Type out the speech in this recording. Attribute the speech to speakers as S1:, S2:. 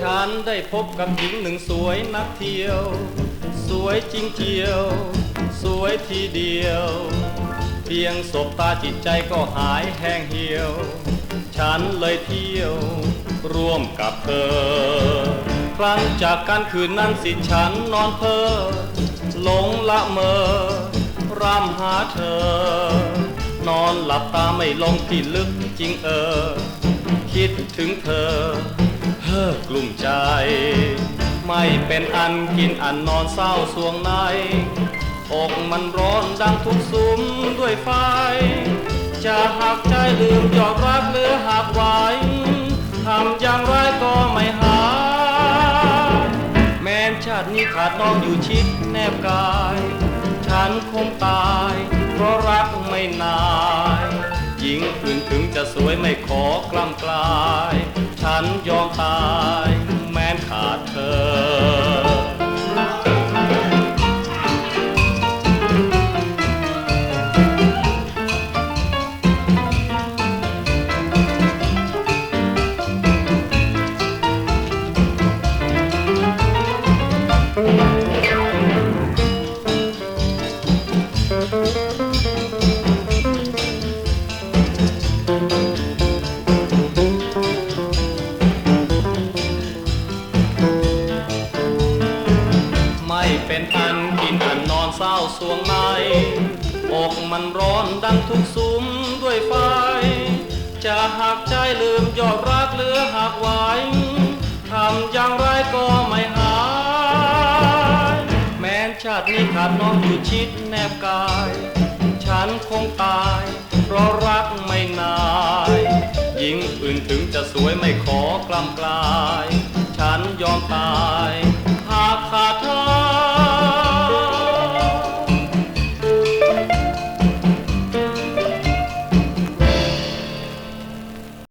S1: ฉันได้พบกับหญิงหนึ่งสวยนักเที่ยว สวยจริงเจียว สวยทีเดียว เพียงสบตาจิตใจก็หายแห้งเหี่ยว ฉันเลยเที่ยวร่วมกับเธอ ครั้งจากกันคืนนั้นสิฉันนอนเพ้อหลงละเมอร่ำหาเธอ นอนหลับตาไม่ลงที่ลึกจริงเออ คิดถึงเธอ เฮ้อกลุ่มใจ ไม่เป็นอันกินอันนอนเศร้าสวงในอกมันร้อนดังทุกสุมด้วยไฟ จะหักใจลือ ต้องอยู่ชิดแนบกาย ฉันคงตาย เพราะรักไม่นายหญิงอื่นถึงจะสวยไม่ขอกล้ำกลาย ฉันยอมตายแม้ขาดเธอ ไม่เป็นอันกินอันนอนเศร้าสวงในอกมันร้อนดังทุกสุมด้วยไฟ จะหักใจลืมยอดรักเหลือหักไว้ ชาตินี้ขาดน้องอยู่ชิดแนบกาย ฉันคงตาย เพราะรักไม่นายหญิงอื่นถึงจะสวยไม่ขอกล้ำกลาย ฉันยอมตาย